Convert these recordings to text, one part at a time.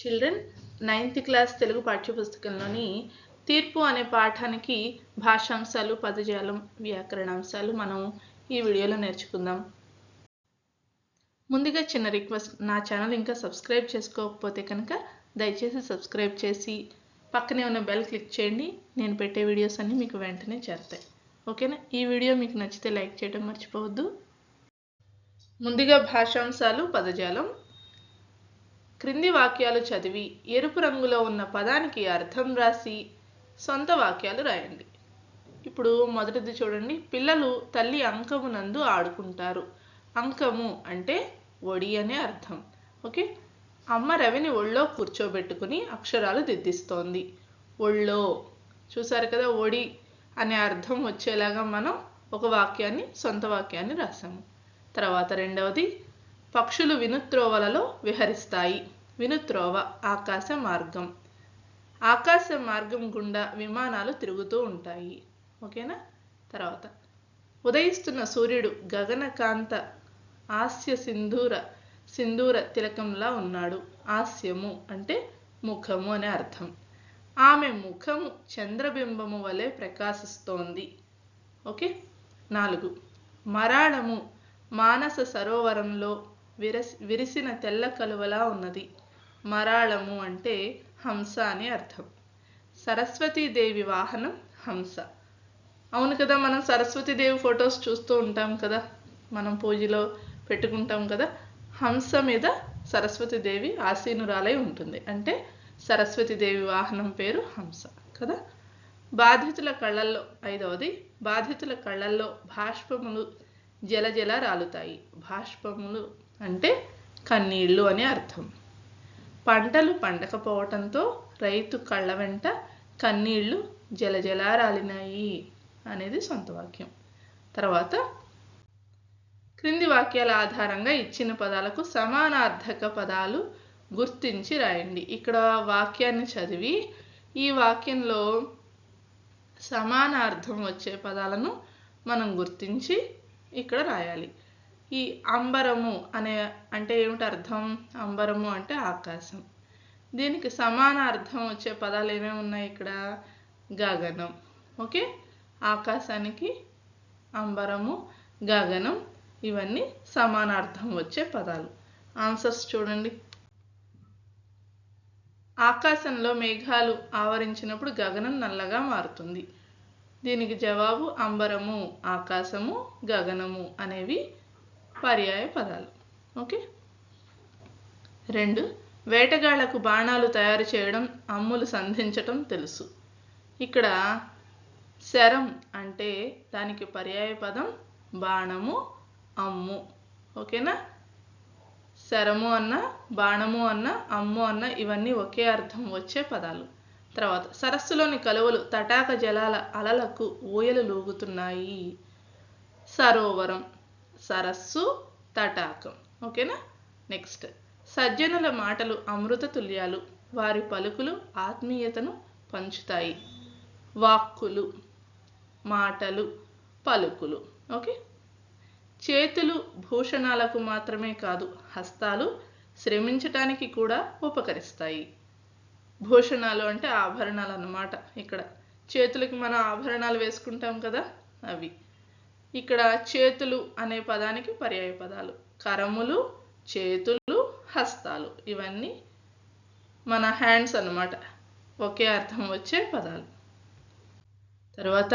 Children ninth class Telugu పాఠ్యపుస్తకంలోని తీర్పు అనే పాఠానికి భాషాంశాలు పదజాలం వ్యాకరణాంశాలు మనం ఈ వీడియోలో నేర్చుకుందాం. ముందుగా చిన్న రిక్వెస్ట్ నా ఛానల్ ఇంకా సబ్స్క్రైబ్ చేసుకోకపోతే కనుక దయచేసి సబ్స్క్రైబ్ చేసి పక్కనే ఉన్న బెల్ క్లిక్ చేయండి. నేను పెట్టే వీడియోస్ అన్నీ మీకు వెంటనే చేరుతాయి. ఓకేనా? ఈ వీడియో మీకు నచ్చితే లైక్ చేయడం మర్చిపోవద్దు. ముందుగా భాషాంశాలు పదజాలం క్రింది వాక్యాలు చదివి ఎరుపు రంగులో ఉన్న పదానికి అర్థం రాసి సొంత వాక్యాలు రాయండి. ఇప్పుడు మొదటిది చూడండి. పిల్లలు తల్లి అంకమునందు ఆడుకుంటారు. అంకము అంటే ఒడి అనే అర్థం. ఓకే? అమ్మ రవిని ఒళ్ళో కూర్చోబెట్టుకుని అక్షరాలు దిద్దిస్తోంది. ఒళ్ళో. చూసారు కదా ఒడి అనే అర్థం వచ్చేలాగా మనం ఒక వాక్యాన్ని సొంత వాక్యాన్ని రాసాము. తర్వాత రెండవది పక్షులు వినుత్రోవలలో విహరిస్తాయి. వినుత్రోవ ఆకాశ మార్గం ఆకాశ మార్గం గుండా విమానాలు తిరుగుతూ ఉంటాయి. ఓకేనా? తర్వాత. ఉదయిస్తున్న సూర్యుడు గగనకాంత హాస్య సింధూర సింధూర తిలకంలా ఉన్నాడు. హాస్యము అంటే ముఖము అనే అర్థం. ఆమె ముఖము చంద్రబింబము వలె ప్రకాశిస్తోంది. ఓకే? నాలుగు. మరాళము మానస సరోవరంలో విరసి విరిసిన తెల్ల కలువలా ఉన్నది. మరాళము అంటే హంస అని అర్థం. సరస్వతీదేవి వాహనం హంస. అవును కదా మనం సరస్వతీదేవి ఫొటోస్ చూస్తూ ఉంటాం కదా మనం పూజలో పెట్టుకుంటాం కదా హంస మీద సరస్వతీదేవి ఆసీనురాలై ఉంటుంది. అంటే సరస్వతీదేవి వాహనం పేరు హంస కదా. బాధితుల కళ్ళల్లో ఐదవది బాధితుల కళ్ళల్లో భాష్పములు జలజల రాలుతాయి. భాష్పములు అంటే కన్నీళ్ళు అని అర్థం. పంటలు పండకపోవటంతో రైతు కళ్ళ వెంట కన్నీళ్ళు జలజల రాలినాయి అనేది సొంత వాక్యం. తర్వాత క్రింది వాక్యాల ఆధారంగా ఇచ్చిన పదాలకు సమానార్థక పదాలు గుర్తించి రాయండి. ఇక్కడ వాక్యాన్ని చదివి ఈ వాక్యంలో సమానార్థం వచ్చే పదాలను మనం గుర్తించి ఇక్కడ రాయాలి. ఈ అంబరము అనే అంటే ఏమిటి అర్థం? అంబరము అంటే ఆకాశం. దీనికి సమాన అర్థం వచ్చే పదాలు ఏమేమి ఉన్నాయి ఇక్కడ? గగనం. ఓకే? ఆకాశానికి అంబరము గగనం ఇవన్నీ సమానార్థం వచ్చే పదాలు. ఆన్సర్స్ చూడండి. ఆకాశంలో మేఘాలు ఆవరించినప్పుడు గగనం నల్లగా మారుతుంది. దీనికి జవాబు అంబరము ఆకాశము గగనము అనేవి పర్యాయ పదాలు. ఓకే? రెండు వేటగాళ్ళకు బాణాలు తయారు చేయడం అమ్ములు సంధించటం తెలుసు. ఇక్కడ శరం అంటే దానికి పర్యాయ పదం బాణము అమ్ము. ఓకేనా? శరము అన్న బాణము అన్న అమ్ము అన్న ఇవన్నీ ఒకే అర్థం వచ్చే పదాలు. తర్వాత సరస్సులోని కలువలు తటాక జలాల అలలకు ఊయలు లూగుతున్నాయి. సరోవరం. సరస్సు తటాకం. ఓకేనా? నెక్స్ట్. సజ్జనుల మాటలు అమృత తుల్యాలు. వారి పలుకులు ఆత్మీయతను పంచుతాయి. వాక్కులు మాటలు పలుకులు. ఓకే? చేతులు భూషణాలకు మాత్రమే కాదు హస్తాలు శ్రమించటానికి కూడా ఉపకరిస్తాయి. భూషణాలు అంటే ఆభరణాలు అన్నమాట ఇక్కడ. చేతులకి మనం ఆభరణాలు వేసుకుంటాం కదా అవి. ఇక్కడ చేతులు అనే పదానికి పర్యాయ పదాలు. కరములు చేతులు హస్తాలు. ఇవన్నీ మన హ్యాండ్స్ అన్నమాట. ఒకే అర్థం వచ్చే పదాలు. తర్వాత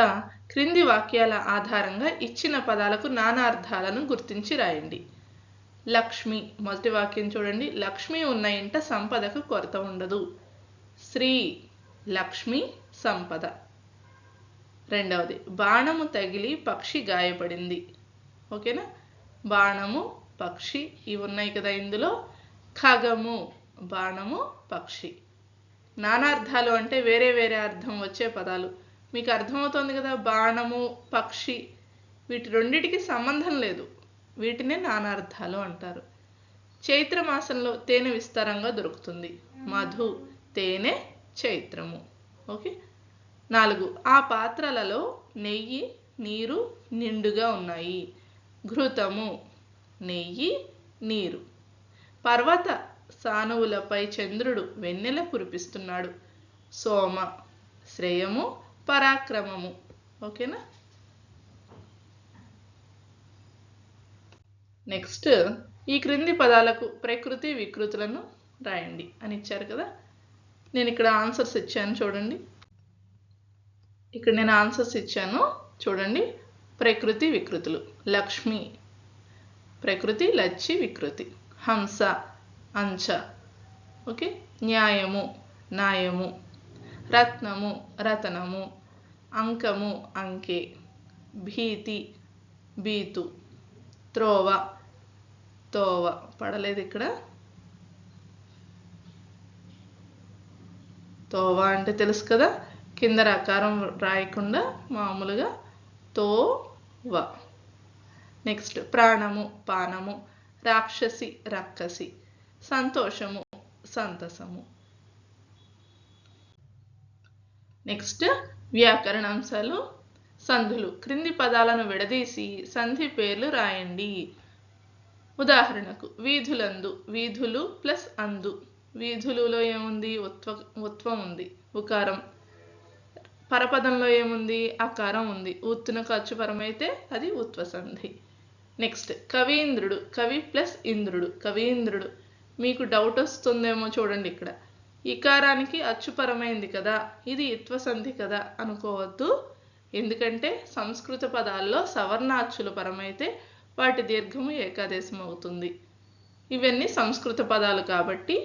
క్రింది వాక్యాల ఆధారంగా ఇచ్చిన పదాలకు నానా అర్థాలను గుర్తించి రాయండి. లక్ష్మి మొదటి వాక్యం చూడండి. లక్ష్మి ఉన్న ఇంట సంపదకు కొరత ఉండదు. శ్రీ లక్ష్మి సంపద. రెండవది బాణము తగిలి పక్షి గాయపడింది. ఓకేనా? బాణము పక్షి ఇవి ఉన్నాయి కదా ఇందులో. ఖగము బాణము పక్షి. నానార్థాలు అంటే వేరే వేరే అర్థం వచ్చే పదాలు. మీకు అర్థమవుతుంది కదా బాణము పక్షి వీటి రెండిటికి సంబంధం లేదు. వీటినే నానార్థాలు అంటారు. చైత్ర మాసంలో తేనె విస్తారంగా దొరుకుతుంది. మధు తేనె చైత్రము. ఓకే? నాలుగు. ఆ పాత్రలలో నెయ్యి నీరు నిండుగా ఉన్నాయి. ఘృతము. నెయ్యి నీరు. పర్వత సానువులపై చంద్రుడు వెన్నెల కురిపిస్తున్నాడు. సోమ. శ్రేయము పరాక్రమము. ఓకేనా? నెక్స్ట్ ఈ క్రింది పదాలకు ప్రకృతి వికృతులను రాయండి అని ఇచ్చారు కదా. నేను ఇక్కడ ఆన్సర్స్ ఇచ్చాను చూడండి. ఇక్కడ నేను ఆన్సర్స్ ఇచ్చాను. చూడండి. ప్రకృతి వికృతులు. లక్ష్మి. ప్రకృతి లచ్చి వికృతి. హంస అంచ. ఓకే? న్యాయము న్యాయము. రత్నము రతనము. అంకము అంకే. భీతి బీతు త్రోవ తోవ. పడలేదు ఇక్కడ. తోవ అంటే తెలుసు కదా? కింద రకారం రాయకుండా మామూలుగా తో వ. నెక్స్ట్ ప్రాణము పానము రాక్షసి రక్కసి సంతోషము సంతసము. నెక్స్ట్ వ్యాకరణాంశాలు సంధులు. క్రింది పదాలను విడదీసి సంధి పేర్లు రాయండి. ఉదాహరణకు వీధులందు వీధులు ప్లస్ అందు. వీధులులో ఏముంది? ఉత్వ ఉత్వం ఉంది. ఉకారం పరపదంలో ఏముంది? అకారం ఉంది. ఉత్తున ఖర్చు పరమైతే అది ఉత్వసంధి నెక్స్ట్ కవీంద్రుడు కవి ప్లస్ ఇంద్రుడు. కవీంద్రుడు మీకు డౌట్ వస్తుందేమో చూడండి ఇక్కడ. ఇకారానికి అచ్చుపరమైంది కదా. ఇది ఇత్వసంధి కదా అనుకోవద్దు. ఎందుకంటే సంస్కృత పదాల్లో సవర్ణాచ్చుల పరమైతే వాటి దీర్ఘము ఏకాదేశం అవుతుంది ఇవన్నీ సంస్కృత పదాలు కాబట్టి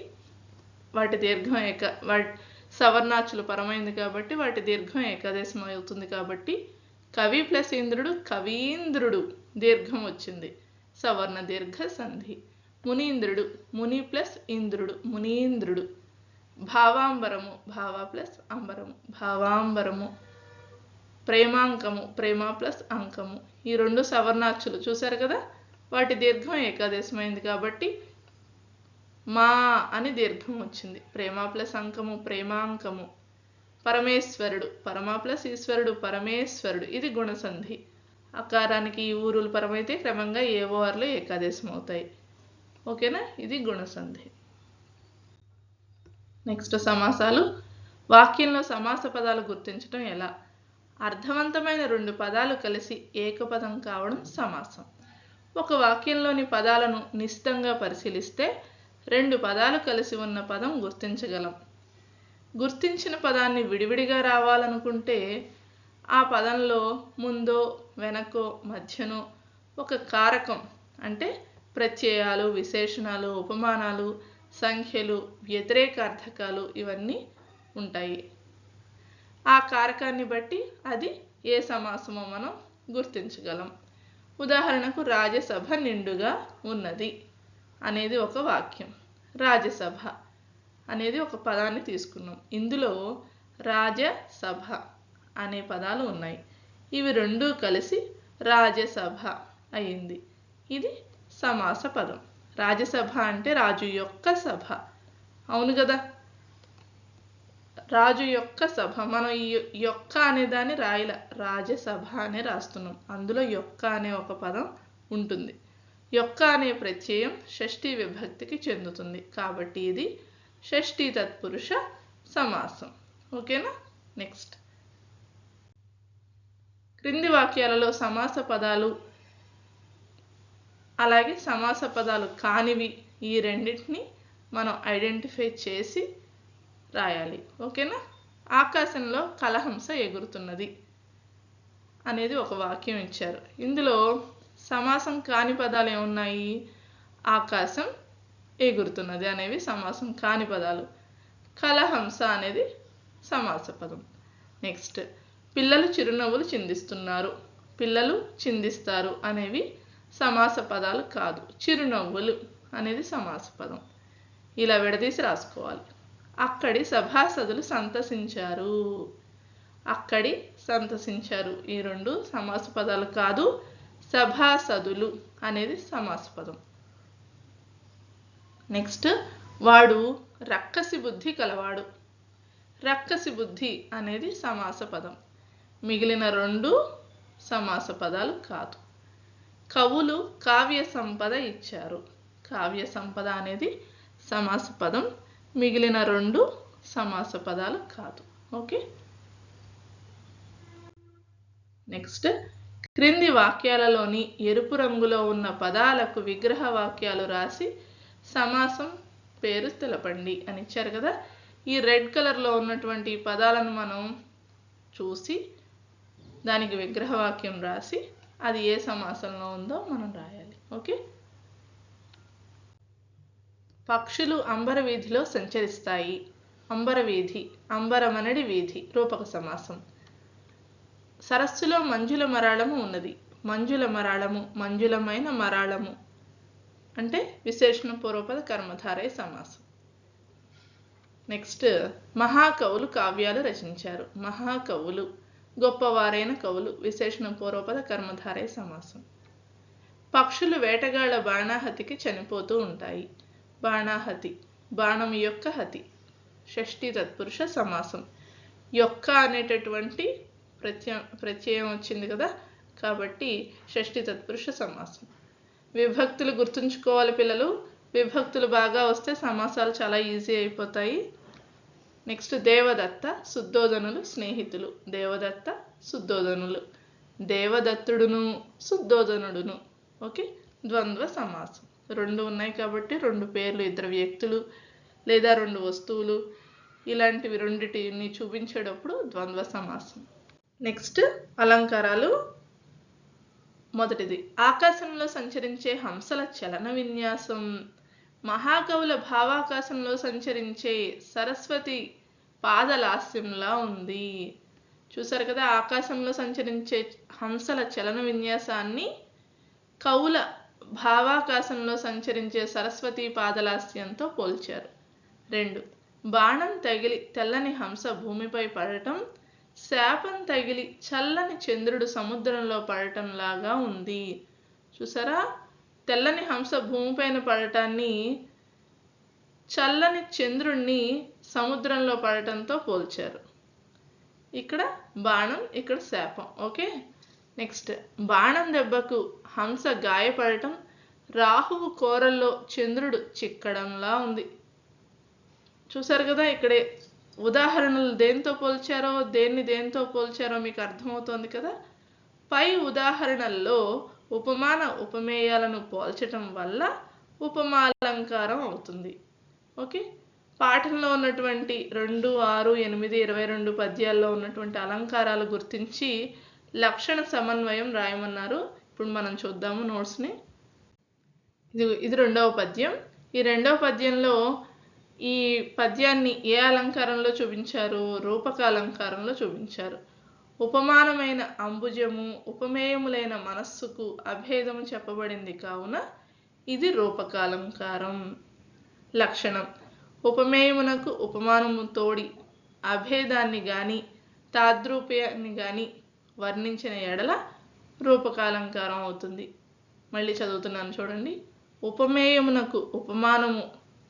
వాటి దీర్ఘం ఏక వాటి సవర్ణాచులు పరమైంది కాబట్టి వాటి దీర్ఘం ఏకాదేశం అవుతుంది కాబట్టి కవి ప్లస్ ఇంద్రుడు కవీంద్రుడు దీర్ఘం వచ్చింది. సవర్ణ దీర్ఘ సంధి. మునీంద్రుడు ముని ప్లస్ ఇంద్రుడు మునీంద్రుడు. భావాంబరము భావ ప్లస్ అంబరము భావాంబరము. ప్రేమాంకము ప్రేమ ప్లస్ అంకము. ఈ రెండు సవర్ణాచులు చూశారు కదా? వాటి దీర్ఘం ఏకాదేశమైంది కాబట్టి మా అని దీర్ఘం వచ్చింది. ప్రేమ ప్లస్ అంకము ప్రేమాంకము పరమేశ్వరుడు పరమ ప్లస్ ఈశ్వరుడు పరమేశ్వరుడు. ఇది గుణసంధి. అకారానికి ఈ ఊరులు పరమైతే క్రమంగా ఏవోఆర్లు ఏకాదేశం అవుతాయి ఓకేనా? ఇది గుణసంధి. నెక్స్ట్ సమాసాలు. వాక్యంలో సమాస పదాలు గుర్తించడం ఎలా? అర్థవంతమైన రెండు పదాలు కలిసి ఏకపదం కావడం సమాసం. ఒక వాక్యంలోని పదాలను నిశితంగా పరిశీలిస్తే రెండు పదాలు కలిసి ఉన్న పదం గుర్తించగలం. గుర్తించిన పదాన్ని విడివిడిగా రావాలనుకుంటే ఆ పదంలో ముందో వెనకో మధ్యనో ఒక కారకం అంటే ప్రత్యయాలు విశేషణాలు ఉపమానాలు సంఖ్యలు వ్యతిరేక అర్థకాలు ఇవన్నీ ఉంటాయి. ఆ కారకాన్ని బట్టి అది ఏ సమాసమో మనం గుర్తించగలం. ఉదాహరణకు రాజ్యసభ నిండుగా ఉన్నది. అనేది ఒక వాక్యం. రాజ్యసభ అనేది ఒక పదాన్ని తీసుకున్నాం. ఇందులో రాజసభ అనే పదాలు ఉన్నాయి. ఇవి రెండూ కలిసి రాజ్యసభ అయింది. ఇది సమాస పదం. రాజ్యసభ అంటే రాజు యొక్క సభ. అవును కదా? రాజు యొక్క సభ. మనం ఈ యొక్క అనే దాన్ని రాయల రాజసభ అనే రాస్తున్నాం. అందులో యొక్క అనే ఒక పదం ఉంటుంది. యొక్క అనే ప్రత్యయం షష్ఠీ విభక్తికి చెందుతుంది. కాబట్టి ఇది షష్ఠీ తత్పురుష సమాసం. ఓకేనా? నెక్స్ట్ క్రింది వాక్యాలలో సమాస పదాలు అలాగే సమాస పదాలు కానివి ఈ రెండింటిని మనం ఐడెంటిఫై చేసి రాయాలి. ఓకేనా? ఆకాశంలో కలహంస ఎగురుతున్నది అనేది ఒక వాక్యం ఇచ్చారు. ఇందులో సమాసం కాని పదాలు ఏమున్నాయి? ఆకాశం ఎగురుతున్నది అనేవి సమాసం కాని పదాలు. కలహంస అనేది సమాస పదం. నెక్స్ట్ పిల్లలు చిరునవ్వులు చిందిస్తున్నారు. పిల్లలు చిందిస్తారు అనేవి సమాస పదాలు కాదు. చిరునవ్వులు అనేది సమాస పదం. ఇలా విడదీసి రాసుకోవాలి. అక్కడి సభాసదులు సంతసించారు. అక్కడి సంతసించారు. ఈ రెండు సమాస పదాలు కాదు సభాసదులు అనేది సమాసపదం. నెక్స్ట్ వాడు రక్కసి బుద్ధి కలవాడు. రక్కసి బుద్ధి అనేది సమాస పదం మిగిలిన రెండు సమాస పదాలు కాదు. కవులు కావ్య సంపద ఇచ్చారు. కావ్య సంపద అనేది సమాస పదం మిగిలిన రెండు సమాస పదాలు కాదు. ఓకే నెక్స్ట్ క్రింది వాక్యాలలోని ఎరుపు రంగులో ఉన్న పదాలకు విగ్రహ వాక్యాలు రాసి సమాసం పేరు తెలపండి అని ఇచ్చారు కదా. ఈ రెడ్ కలర్లో ఉన్నటువంటి పదాలను మనం చూసి దానికి విగ్రహ వాక్యం రాసి అది ఏ సమాసంలో ఉందో మనం రాయాలి. ఓకే? పక్షులు అంబర వీధిలో సంచరిస్తాయి. అంబర వీధి అంబరమనడి వీధి రూపక సమాసం. సరస్సులో మంజుల మరాళము ఉన్నది. మంజుల మరాళము మంజులమైన మరాళము. అంటే విశేషణ పూర్వపద కర్మధారయ సమాసం. నెక్స్ట్ మహాకవులు కావ్యాలు రచించారు. మహాకవులు గొప్పవారైన కవులు విశేషణ పూర్వపద కర్మధారయ సమాసం. పక్షులు వేటగాళ్ళ బాణాహతికి చనిపోతూ ఉంటాయి. బాణాహతి బాణం యొక్క హతి. షష్ఠి తత్పురుష సమాసం. యొక్క అనేటటువంటి ప్రత్య ప్రత్యయం వచ్చింది కదా? కాబట్టి షష్ఠి తత్పురుష సమాసం. విభక్తులు గుర్తుంచుకోవాలి పిల్లలు. విభక్తులు బాగా వస్తే సమాసాలు చాలా ఈజీ అయిపోతాయి. నెక్స్ట్ దేవదత్త శుద్ధోదనులు స్నేహితులు. దేవదత్త శుద్ధోదనులు. దేవదత్తుడును శుద్ధోదనుడును. ఓకే? ద్వంద్వ సమాసం. రెండు ఉన్నాయి కాబట్టి రెండు పేర్లు ఇద్దరు వ్యక్తులు లేదా రెండు వస్తువులు. ఇలాంటివి రెండిటిని చూపించేటప్పుడు ద్వంద్వ సమాసం. నెక్స్ట్ అలంకారాలు. మొదటిది ఆకాశంలో సంచరించే హంసల చలన విన్యాసం. మహాకవుల భావాకాశంలో సంచరించే సరస్వతి పాదలాస్యంలా ఉంది. చూసారు కదా ఆకాశంలో సంచరించే హంసల చలన విన్యాసాన్ని కవుల భావాకాశంలో సంచరించే సరస్వతి పాదలాస్యంతో పోల్చారు. రెండు బాణం తగిలి తెల్లని హంస భూమిపై పడటం శాపం తగిలి చల్లని చంద్రుడు సముద్రంలో పడటం లాగా ఉంది. చూసారా? తెల్లని హంస భూమిపైన పడటాన్ని చల్లని చంద్రుణ్ణి సముద్రంలో పడటంతో పోల్చారు. ఇక్కడ బాణం ఇక్కడ శాపం. ఓకే? నెక్స్ట్. బాణం దెబ్బకు హంస గాయపడటం రాహువు కోరల్లో చంద్రుడు చిక్కడంలా ఉంది. చూసారు కదా ఇక్కడే ఉదాహరణలు దేనితో పోల్చారో దేన్ని దేంతో పోల్చారో మీకు అర్థమవుతోంది కదా? పై ఉదాహరణల్లో ఉపమాన ఉపమేయాలను పోల్చటం వల్ల ఉపమాలంకారం అవుతుంది. ఓకే? పాఠంలో ఉన్నటువంటి రెండు ఆరు ఎనిమిది ఇరవై రెండు పద్యాల్లో ఉన్నటువంటి అలంకారాలు గుర్తించి లక్షణ సమన్వయం రాయమన్నారు. ఇప్పుడు మనం చూద్దాము నోట్స్ని. ఇది ఇది రెండవ పద్యం. ఈ రెండవ పద్యంలో ఈ పద్యాన్ని ఏ అలంకారంలో చూపించారు? రూపక అలంకారంలో చూపించారు. ఉపమానమైన అంబుజము ఉపమేయములైన మనస్సుకు అభేదము చెప్పబడింది కావున ఇది రూపకాలంకారం. లక్షణం ఉపమేయమునకు ఉపమానము తోడి అభేదాన్ని కానీ తాద్రూప్యాన్ని కానీ వర్ణించిన ఎడల రూపకాలంకారం అవుతుంది. మళ్ళీ చదువుతున్నాను చూడండి. ఉపమేయమునకు ఉపమానము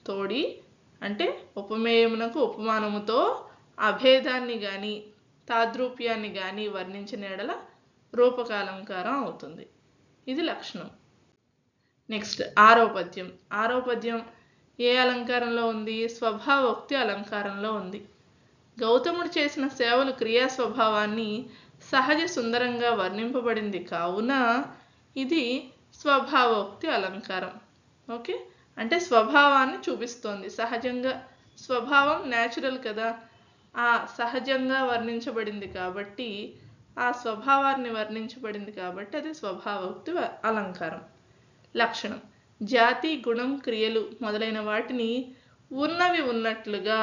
తోడి అంటే ఉపమేయమునకు ఉపమానముతో అభేదాన్ని కానీ తాద్రూప్యాన్ని కానీ వర్ణించిన ఎడల రూపకాలంకారం అవుతుంది. ఇది లక్షణం. నెక్స్ట్ ఆరో పద్యం. ఆరో పద్యం ఏ అలంకారంలో ఉంది? స్వభావోక్తి అలంకారంలో ఉంది. గౌతముడు చేసిన సేవలు క్రియా స్వభావాన్ని సహజ సుందరంగా వర్ణింపబడింది కావున ఇది స్వభావోక్తి అలంకారం. ఓకే? అంటే స్వభావాన్ని చూపిస్తోంది. సహజంగా స్వభావం న్యాచురల్ కదా. ఆ సహజంగా వర్ణించబడింది కాబట్టి ఆ స్వభావాన్ని వర్ణించబడింది కాబట్టి అది స్వభావోక్తి అలంకారం. లక్షణం. జాతి గుణం క్రియలు మొదలైన వాటిని ఉన్నవి ఉన్నట్లుగా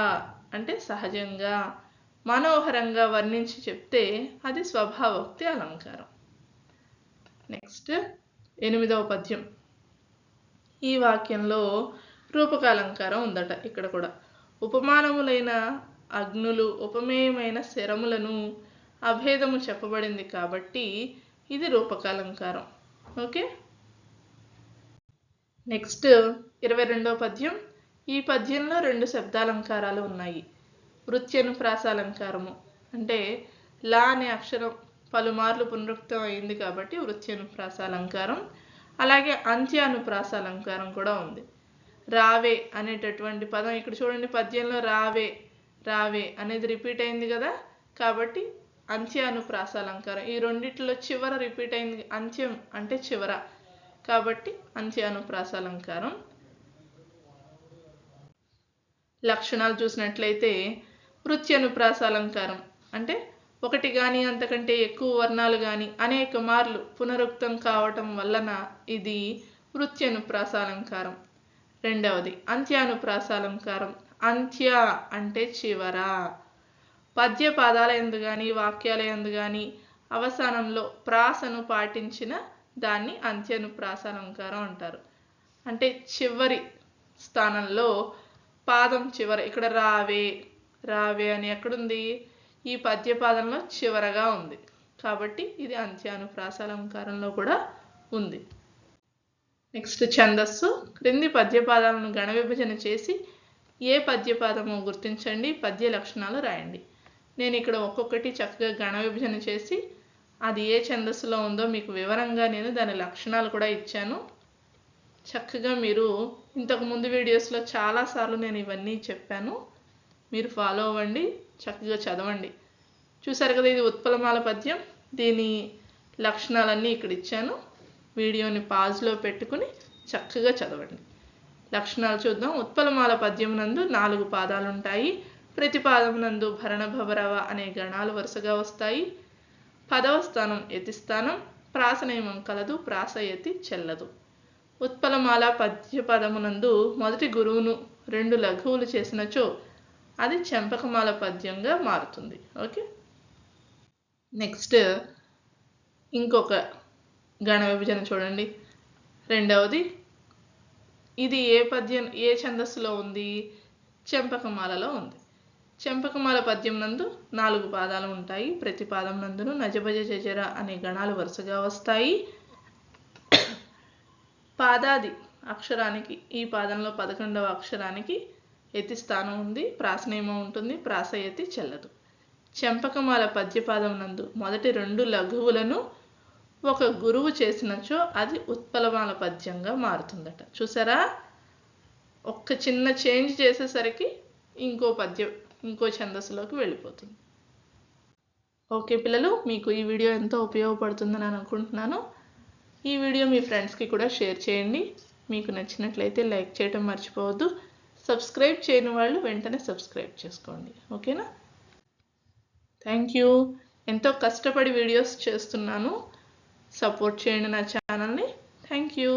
అంటే సహజంగా మనోహరంగా వర్ణించి చెప్తే అది స్వభావోక్తి అలంకారం. నెక్స్ట్ ఎనిమిదవ పద్యం. ఈ వాక్యంలో రూపకాలంకారం ఉందట ఇక్కడ కూడా. ఉపమానములైన అగ్నులు ఉపమేయమైన శరములను అభేదము చెప్పబడింది కాబట్టి ఇది రూపకాలంకారం. ఓకే? నెక్స్ట్ ఇరవై రెండవ పద్యం. ఈ పద్యంలో రెండు శబ్దాలంకారాలు ఉన్నాయి. వృత్యనుప్రాసాలంకారము అంటే లా అనే అక్షరం పలుమార్లు పునరుక్తం అయింది కాబట్టి వృత్యనుప్రాసాలంకారం అలాగే అంత్యానుప్రాసాలంకారం కూడా ఉంది. రావే అనేటటువంటి పదం ఇక్కడ చూడండి పద్యంలో రావే రావే అనేది రిపీట్ అయింది కదా? కాబట్టి అంత్య అనుప్రాస అలంకారం. ఈ రెండిట్లో చివర రిపీట్ అయింది అంత్యం అంటే చివర. కాబట్టి అంత్య అనుప్రాస అలంకారం. లక్షణాలు చూసినట్లయితే వృత్యనుప్రాస అలంకారం అంటే ఒకటి కానీ అంతకంటే ఎక్కువ వర్ణాలు కానీ అనేక మార్లు పునరుక్తం కావటం వలన ఇది వృత్యనుప్రాస అలంకారం రెండవది అంత్యానుప్రాస అలంకారం అంత్య అంటే చివర. పద్య పాదాల ఎందు కానీ వాక్యాల ఎందు కానీ అవసానంలో ప్రాసను పాటించిన దాన్ని అంత్యనుప్రాస అలంకారం అంటారు. అంటే చివరి స్థానంలో పాదం చివర ఇక్కడ రావే రావే అని ఎక్కడుంది? ఈ పద్యపాదంలో చివరగా ఉంది. కాబట్టి ఇది అంత్యానుప్రాస అలంకారంలో కూడా ఉంది. నెక్స్ట్ ఛందస్సు. క్రింది పద్యపాదాలను గణ విభజన చేసి ఏ పద్యపాదము గుర్తించండి పద్య లక్షణాలు రాయండి. నేను ఇక్కడ ఒక్కొక్కటి చక్కగా గణ విభజన చేసి అది ఏ ఛందస్సులో ఉందో మీకు వివరంగా నేను దాని లక్షణాలు కూడా ఇచ్చాను. చక్కగా మీరు ఇంతకు ముందు వీడియోస్లో చాలాసార్లు నేను ఇవన్నీ చెప్పాను. మీరు ఫాలో అవ్వండి చక్కగా చదవండి. చూసారు కదా ఇది ఉత్పలమాల పద్యం? దీని లక్షణాలన్నీ ఇక్కడ ఇచ్చాను. వీడియోని పాజ్లో పెట్టుకుని చక్కగా చదవండి. లక్షణాలు చూద్దాం. ఉత్పలమాల పద్యం నందు నాలుగు పాదాలు ఉంటాయి. ప్రతి పాదం నందు భరణ అనే గణాలు వరుసగా వస్తాయి. పదవ స్థానం ఎతిస్థానం ప్రాసనియమం కలదు ప్రాసయతి చెల్లదు. ఉత్పలమాల పద్య పదమునందు మొదటి గురువును రెండు లఘువులు చేసినచో అది చెంపకమాల పద్యంగా మారుతుంది. ఓకే? నెక్స్ట్ ఇంకొక గణ విభజన చూడండి. రెండవది ఇది ఏ పద్యం ఏ ఛందస్సులో ఉంది? చెంపకమాలలో ఉంది. చెంపకమాల పద్యం నందు నాలుగు పాదాలు ఉంటాయి. ప్రతి పాదం నందును నజభజ జజర అనే గణాలు వరుసగా వస్తాయి. పాదాది అక్షరానికి ఈ పాదంలో పదకొండవ అక్షరానికి ఎతి స్థానం ఉంది ప్రాసనేమం ఉంటుంది ప్రాసయతి చెల్లదు. చెంపకమాల పద్యపాదం నందు మొదటి రెండు లఘువులను ఒక గురువు చేసినచో అది ఉత్పలమాల పద్యంగా మారుతుందట. చూసారా? ఒక్క చిన్న చేంజ్ చేసేసరికి ఇంకో పద్యం ఇంకో ఛందస్సులోకి వెళ్ళిపోతుంది. ఓకే పిల్లలు మీకు ఈ వీడియో ఎంతో ఉపయోగపడుతుందని అనుకుంటున్నాను. ఈ వీడియో మీ ఫ్రెండ్స్కి కూడా షేర్ చేయండి. మీకు నచ్చినట్లయితే లైక్ చేయడం మర్చిపోవద్దు. సబ్స్క్రైబ్ చేయని వాళ్ళు వెంటనే సబ్స్క్రైబ్ చేసుకోండి. ఓకేనా? థ్యాంక్ యూ ఎంతో కష్టపడి వీడియోస్ చేస్తున్నాను. సపోర్ట్ చేయండి నా ఛానల్ని. Thank you